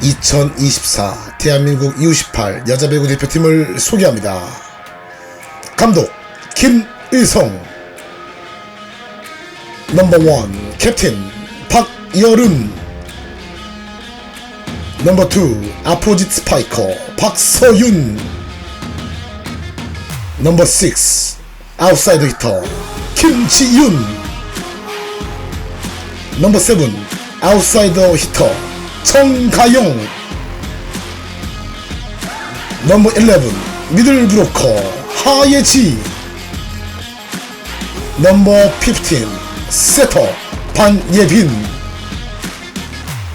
2024 대한민국 U18 여자 배구 대표팀을 소개합니다. 감독 김의성. 넘버원 캡틴 박여름. 넘버 투 아포짓 스파이커 박서윤. 넘버 6 아웃사이드 히터 김지윤. 넘버 7 아웃사이더 히터 정가용. 넘버 11 미들 브로커 하예지. 넘버 15 세터 반예빈.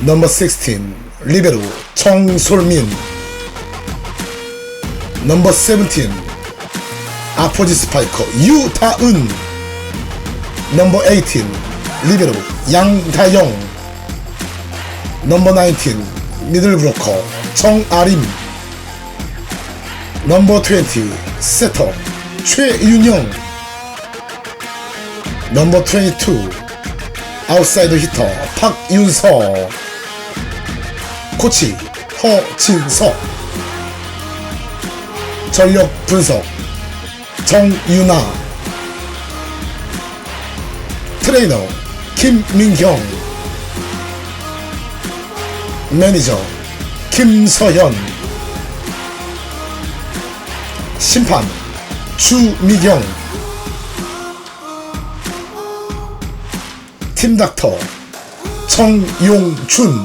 넘버 16 리베로 정솔민. 넘버 17 아포지 스파이커 유다은. 넘버 18 리베로 양다영 넘버 19 미들 브로커 정아림. 넘버 20 세터 최윤영. 넘버 22 아웃사이더 히터 박윤서. 코치 허진석 전력 분석 정유나. 트레이너 김민경 매니저 김서현. 심판 주미경. 팀닥터 정용준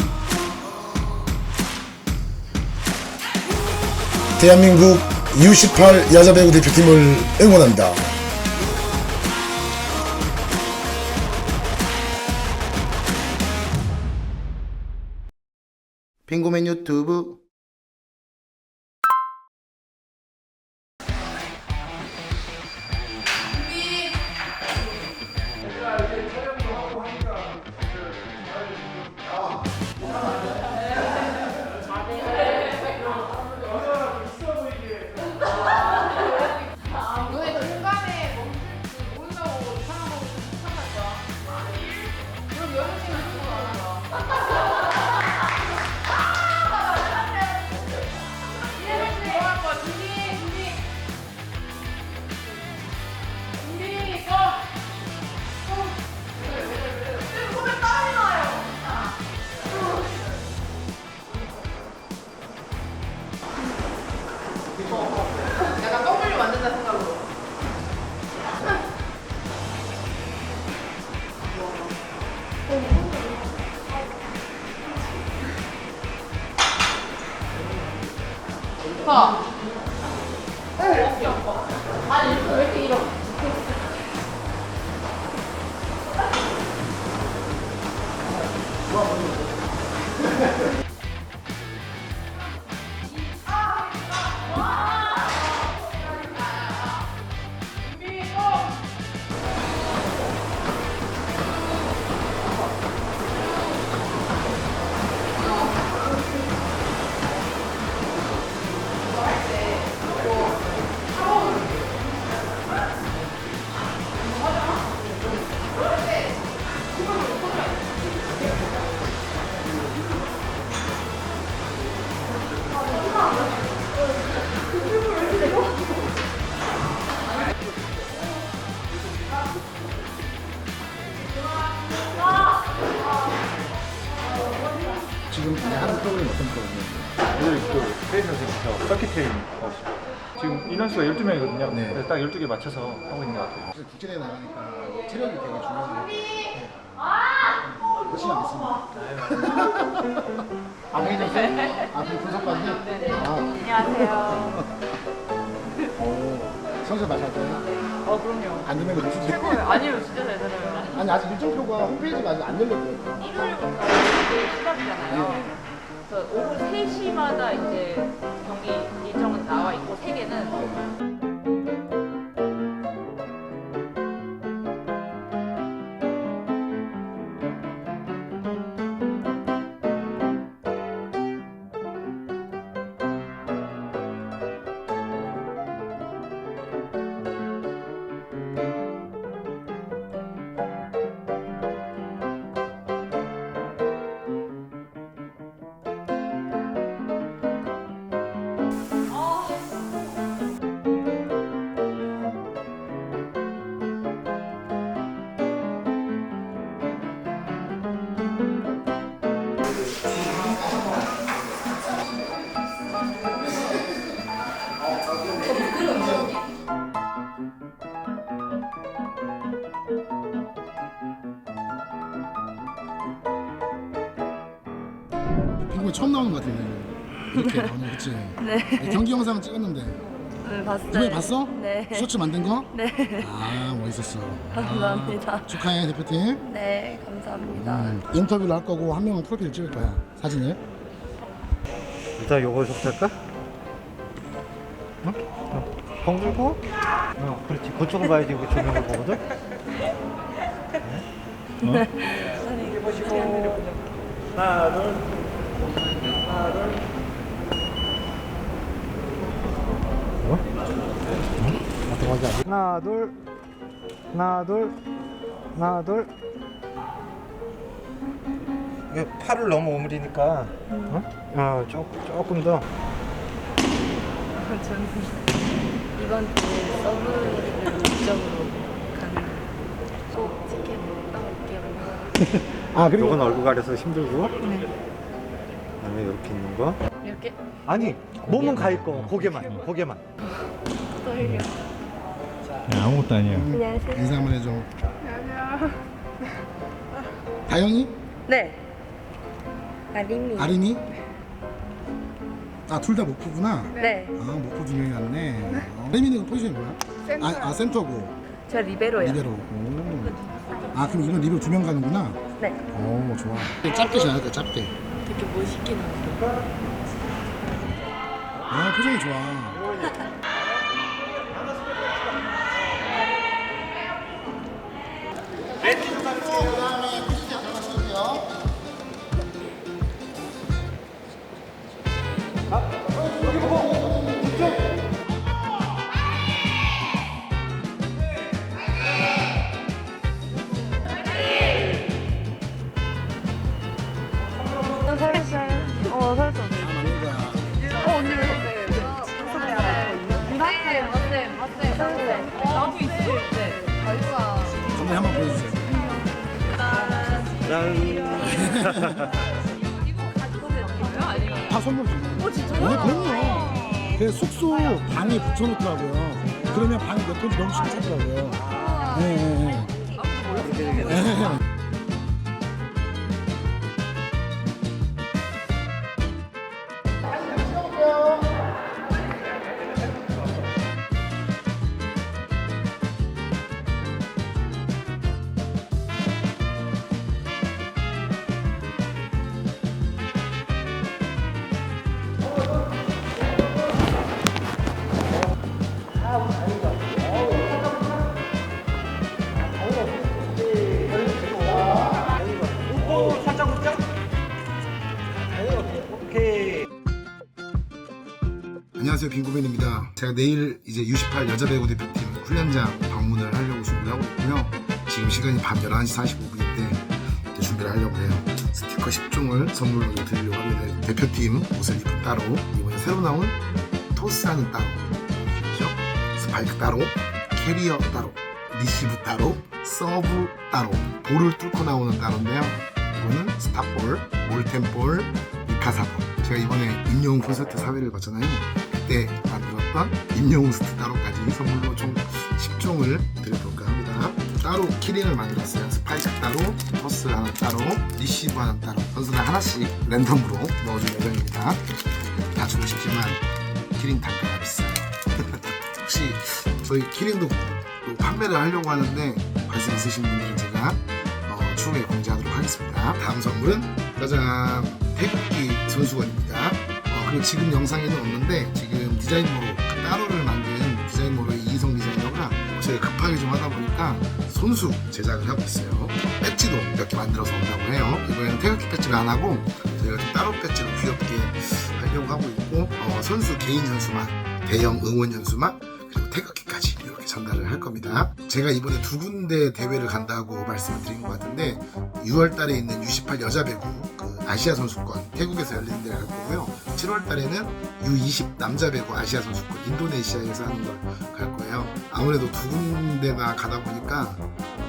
대한민국 U18 여자 배구 대표팀을 응원합니다. 빙고맨 유튜브 오 있어요. 지금 인원수가 12명이거든요. 네. 그래서 딱 12개 맞춰서 하고 있는 것 같아요. 그래서 국제대회 나가니까 체력이 되게 것 같아요. 열심히 하겠습니다. 아, 회의자세 아, 그 분석관이요? 아, 안녕하세요. 오, 선수 마찬가지예요? 어 그럼요. 안 되면 그렇지. 최고예요. 아니요 진짜 잘 들어요. 아니, 아직 일정표가 홈페이지가 아직 안 열렸대요. 일요일부터 이제 시작이잖아요. 그래서 오후 3시마다 이제 경기 일정은 나와 있고 세 개는 빙고 처음 나오는 것 같은데 이렇게 나오는 그치? 네. 경기 영상 찍었는데 네, 봤어요. 이번에 봤어? 네. 쇼츠 만든 거? 네. 아 멋있었어. 감사합니다. 아, 축하해 대표팀. 네, 감사합니다. 음, 인터뷰를 할 거고 한 명은 프로필 찍을 거야 사진을. 일단 요거부터 할까? 응? 어? 공 들고? 어, 그렇지. 그쪽을 봐야지. 그 조명을 보거든? 어? 이렇게 보시고. 하나, 둘. 하나, 둘. 뭐? 하자. 하나, 둘. 하나, 둘. 하나, 둘. 이게 팔을 너무 오므리니까. 어? 어, 조, 조금 더. 저는 이번 주에 서브를 목적으로 가는 꼭 티켓 따올게요. 아 그리고 요건 얼굴 가려서 힘들고. 그 다음에 이렇게 있는 거. 이렇게 아니, 몸은 가 있고 고개만, 고개만. 떨려. 아무것도 아니에요. 안녕하세요. 인사 한번 해줘. 다영이? 네. 아림이. 아린이? 아 둘 다 목포구나. 네. 아 목포 두 명이 왔네. 어. 아린이는 포지션이 뭐야? 아, 아 센터고 저 리베로요. 리베로. 오. 아 그럼 이번 리베로 두 명 가는구나. 네. 오 좋아. 짧게 잘 할까 짧게. 되게 멋있게 나와요. 아 표정이 좋아. 살살. 맞네, 맞네, 맞네. 나도 있어. 네. 한번 보여주세요. 다 선물 주는 어 진짜요? 네 그럼요. 그 숙소 방에 붙여놓더라고요. 그러면 방이 몇 개인지 너무 쉽게 찾더라고요. 네, 네, 네. 안녕하세요 빈구빈입니다. 제가 내일 이제 U18 여자 배구 대표팀 훈련장 방문을 하려고 준비를 하고 있고요. 지금 시간이 밤 11시 45분인데 준비를 하려고 해요. 스티커 10종을 선물로 좀 드리려고 합니다. 대표팀 옷을 입은 따로 이번에 새로 나온 토스하는 따로 그렇죠? 스파이크 따로 캐리어 따로 리시브 따로 서브 따로 볼을 뚫고 나오는 따로인데요. 이거는 스탑볼, 몰템볼, 미카사볼 제가 이번에 임영웅 콘서트 사회를 봤잖아요. 그때 만들었던 임영웅 스트 따로까지 선물로 총 10종을 드려볼까 합니다. 따로 키링을 만들었어요. 스파이크 따로, 토스 하나 따로, 리시브 하나 따로. 선수들 하나씩 랜덤으로 넣어줄 예정입니다. 다 주고 싶지만 키링 단가가 비싸요. 혹시 저희 키링도 또 판매를 하려고 하는데 관심 있으신 분들은 제가 어, 추후에 공지하도록 하겠습니다. 다음 선물은 짜잔 태극기 선수권입니다. 어, 그리고 지금 영상에는 없는데 디자인모로 따로를 만든 디자인모로 이희성 디자이너가 제가 급하게 좀 하다 보니까 손수 제작을 하고 있어요. 배지도 몇개 만들어서 온다고 해요. 이번에는 태극기 배지를 안 하고 저희가 좀 따로 배지로 귀엽게 하려고 하고 있고 어, 선수 개인 현수막, 대형 응원 현수막 그리고 태극기까지 이렇게 전달을 할 겁니다. 제가 이번에 두 군데 대회를 간다고 말씀을 드린 것 같은데 6월 달에 있는 U18 여자 배구 그 아시아 선수권 태국에서 열리는 데를 갈 거고요. 7월 달에는 U20 남자 배구 아시아 선수권 인도네시아에서 하는 걸 갈 거예요. 아무래도 두 군데나 가다 보니까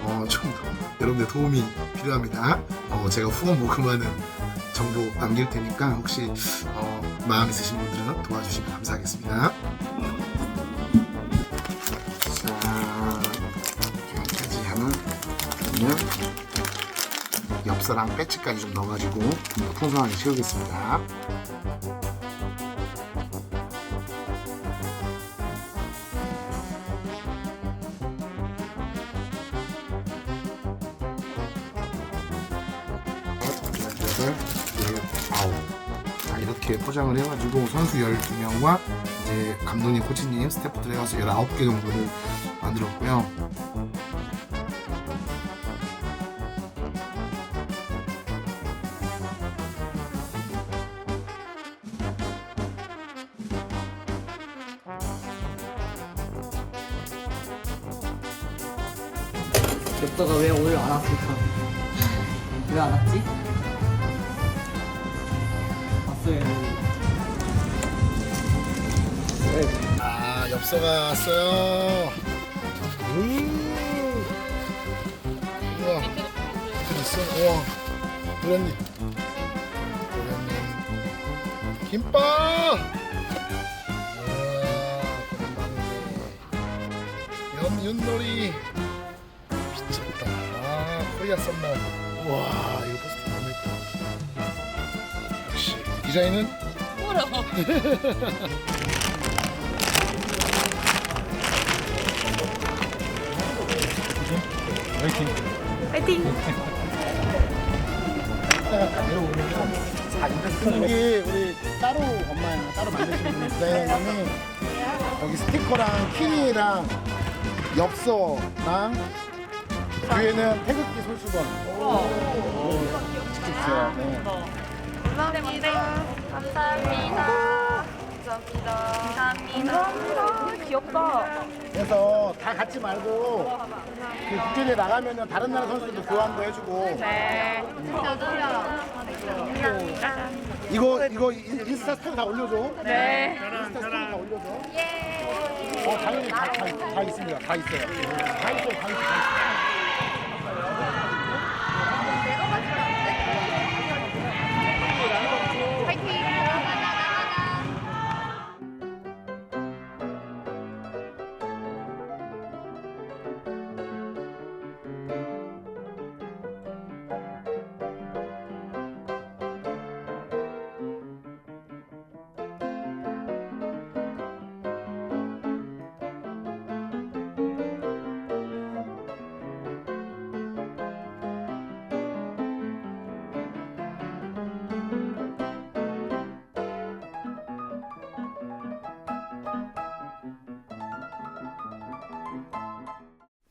어, 좀 여러분들 도움이 필요합니다. 어, 제가 후원 모금하는 정보 남길 테니까 혹시 어, 마음 있으신 분들은 도와주시면 감사하겠습니다. 그러면 엽서랑 배치까지 좀 넣어가지고 좀 더 풍성하게 채우겠습니다. 이렇게 포장을 해가지고 선수 12명과 이제 감독님, 코치님, 스태프들 해가서 19개 정도를 만들었고요. 엽서가 왜 오늘 안 왔을까? 왜 안 왔지? 왔어요. 아, 엽서가 왔어요. 음. 우와, 있어. 우와, 도련님. 도련님. 김밥! 우와, 건방지. 연, 윷놀이. 코리아 썸머. 우와, 이거 포스터 너무 예뻐. 역시. 디자인은? 이게 우리 따로 엄마랑 따로 만드신 분인데 형이 여기 스티커랑 키니랑 엽서랑 뒤에는 태극기 솔수건 직접 써요. 네. 감사합니다. 감사합니다. 감사합니다. 귀엽다. 그래서 다 같이 말고 그 국제대회 나가면은 다른 나라 선수들도 교환도 해주고 네. 이거 이거 인- 인스타 스토리 다 올려줘. 네. 인스타 스토리 다 올려줘. 어 당연히 다, 다, 다 있습니다. 다 있어요. 다 있어요. 다 있어요. 다 있어요.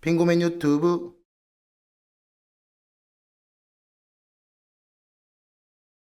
빙고맨 유튜브